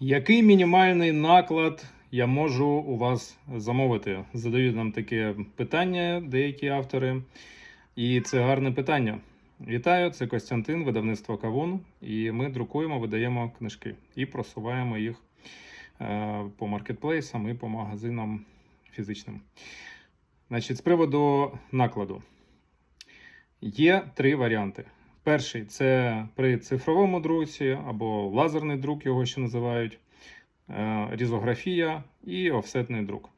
Який мінімальний наклад я можу у вас замовити? Задають нам таке питання деякі автори. І це гарне питання. Вітаю, це Костянтин, видавництво Кавун. І ми друкуємо, видаємо книжки і просуваємо їх е, по маркетплейсам і по магазинам фізичним. Значить, з приводу накладу. Є три варіанти. Перший це при цифровому друці або лазерний друк, його ще називають, е, різографія і офсетний друк.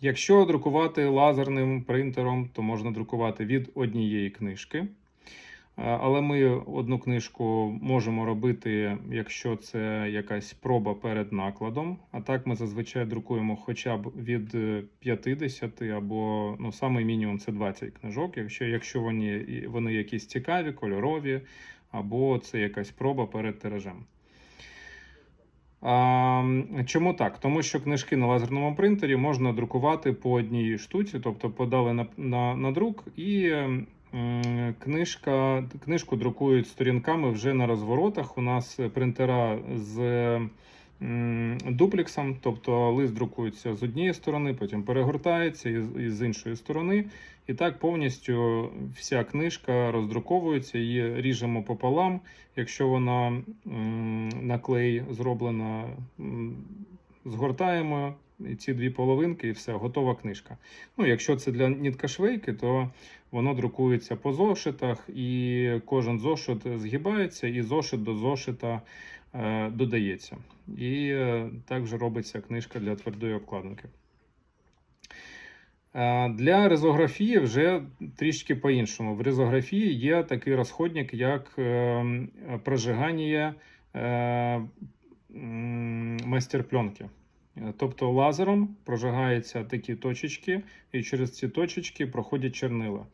Якщо друкувати лазерним принтером, то можна друкувати від однієї книжки. Е, Але ми одну книжку можемо робити, якщо це якась проба перед накладом. А так ми зазвичай друкуємо хоча б від е, 50 або ну, самий мінімум це 20 книжок, якщо, якщо вони, вони якісь цікаві, кольорові, або це якась проба перед тиражем. Чому так? Тому що книжки на лазерному принтері можна друкувати по одній штуці, тобто подали на, на, на друк, і книжка, книжку друкують сторінками вже на розворотах. У нас принтера з дуплексом, тобто лист друкується з однієї сторони, потім перегортається і, з іншої сторони. І так повністю вся книжка роздруковується, її ріжемо пополам. Якщо вона на клей зроблена, згортаємо ці дві половинки, і все, готова книжка. Ну, якщо це для ніткашвейки, то воно друкується по зошитах, і кожен зошит згибається, і зошит до зошита додається. І е, також робиться книжка для твердої обкладинки. Е, Для ризографії вже трішки по-іншому. В ризографії є такий розходник, як е, прожигання е, майстерпленки. Е, Тобто лазером прожигаються такі точечки, і через ці точечки проходять чорнила.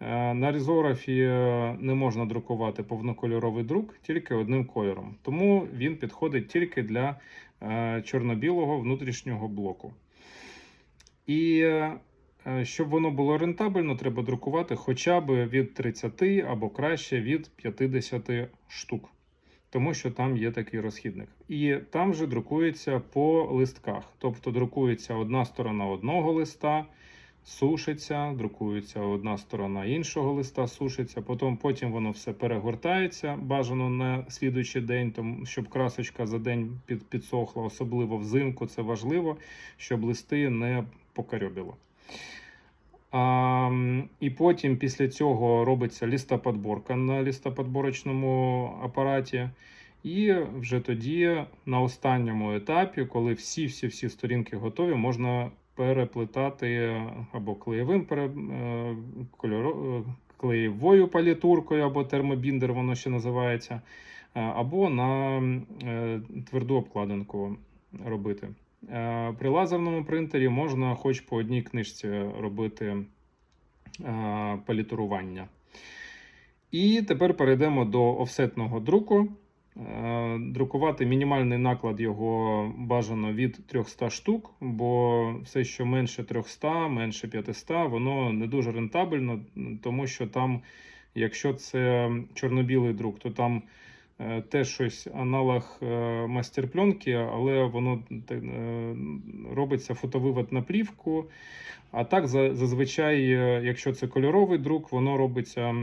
Е, На ризографі е, не можна друкувати повнокольоровий друк тільки одним кольором, тому він підходить тільки для е, чорно-білого внутрішнього блоку. І Щоб воно було рентабельно, треба друкувати хоча б від 30 або краще від 50 штук, тому що там є такий розхідник. І там же друкується по листках. Тобто друкується одна сторона одного листа, сушиться, друкується одна сторона іншого листа, сушиться, потім, потім воно все перегортається бажано на слідуючий день, тому щоб красочка за день під, підсохла, особливо взимку. Це важливо, щоб листи не покарьобило. А, і потім після цього робиться лістоподборка на лістоподборочному апараті. І вже тоді, на останньому етапі, коли всі-всі-всі сторінки готові, можна переплетати або клеєвим пере, е, кольоро, е, клеєвою палітуркою, або термобіндер, воно ще називається, е, або на тверду обкладинку робити. При лазерному принтері можна хоч по одній книжці робити палітурування. І тепер перейдемо до офсетного друку. Е, Друкувати мінімальний наклад його бажано від 300 штук, бо все, що менше 300, менше 500, воно не дуже рентабельно, тому що там, якщо це чорно-білий друк, то там теж щось аналог е, мастерпленки, але воно е, робиться фотовивод на плівку. А так зазвичай, е, якщо це кольоровий друк, воно робиться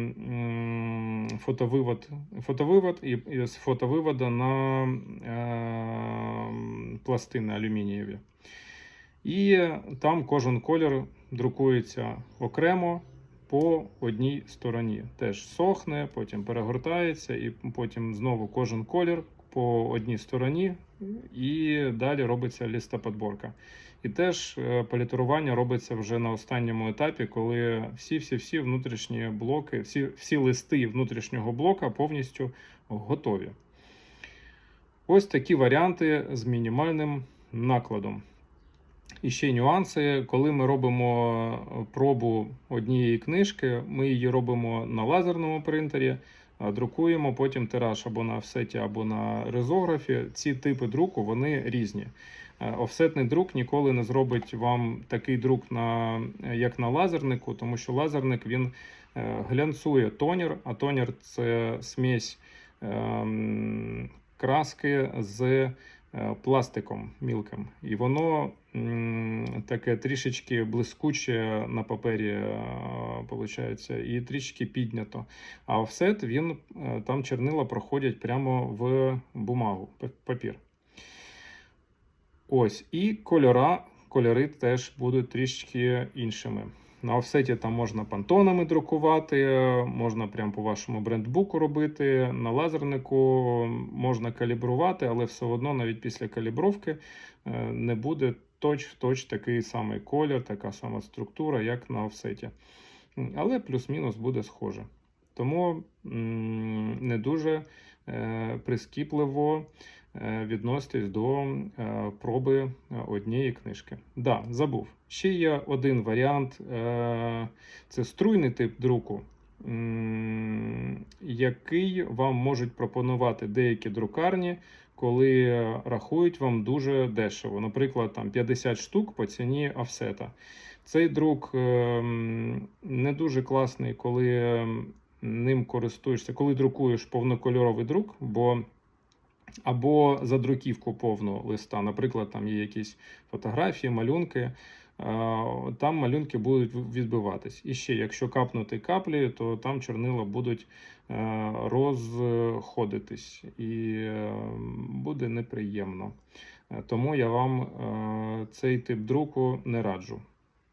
фотовивод, фотовивод і, з фотовивода на е, пластини алюмінієві. І там кожен колір друкується окремо по одній стороні. Теж сохне, потім перегортається, і потім знову кожен колір по одній стороні, і далі робиться лістоподборка. І теж е, палітурування робиться вже на останньому етапі, коли всі-всі-всі внутрішні блоки, всі, всі листи внутрішнього блока повністю готові. Ось такі варіанти з мінімальним накладом. І ще нюанси, коли ми робимо пробу однієї книжки, ми її робимо на лазерному принтері, друкуємо потім тираж або на офсеті, або на ризографі. Ці типи друку вони різні. Е, Офсетний друк ніколи не зробить вам такий друк, на, як на лазернику, тому що лазерник він е, глянцує тонер, а тонер це смесь ем, краски з е, пластиком мілким. І воно таке трішечки блискуче на папері, е, виходить, і трішки піднято. А офсет, він, е, там чернила проходять прямо в бумагу, папір. Ось, і кольора, кольори теж будуть трішки іншими. На офсеті там можна пантонами друкувати, можна прямо по вашому брендбуку робити. На лазернику можна калібрувати, але все одно навіть після калібровки е, не буде точ-в-точ такий самий колір, така сама структура, як на офсеті. Але плюс-мінус буде схоже. Тому не дуже прискіпливо е, відноситись до е, проби е, однієї книжки. Да, забув. Ще є один варіант е, це струйний тип друку, який вам можуть пропонувати деякі друкарні, коли рахують вам дуже дешево. Наприклад, там 50 штук по ціні офсета. Цей друк е, не дуже класний, коли м, ним користуєшся, коли друкуєш повнокольоровий друк, бо або за друківку повну листа, наприклад, там є якісь фотографії, малюнки. Там малюнки будуть відбиватись. І ще, якщо капнути каплі, то там чорнила будуть е, розходитись і е, буде неприємно. Е, Тому я вам цей тип друку не раджу.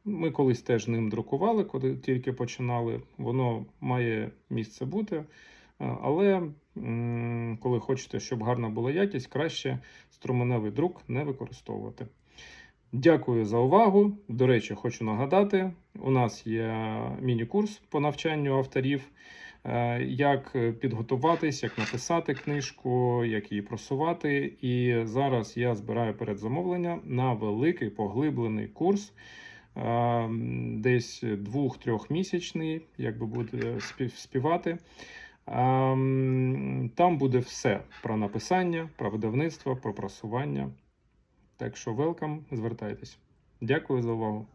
Ми колись теж ним друкували, коли тільки починали. Воно має місце бути. Е, Але коли хочете, щоб гарна була якість, краще струменевий друк не використовувати. Дякую за увагу. До речі, хочу нагадати: у нас є міні-курс по навчанню авторів, е, як підготуватись, як написати книжку, як її просувати. І зараз я збираю передзамовлення на великий поглиблений курс. Десь двох-трьохмісячний, як би буде співати. Там буде все про написання, про видавництво, про просування. Так що welcome, звертайтесь. Дякую за увагу.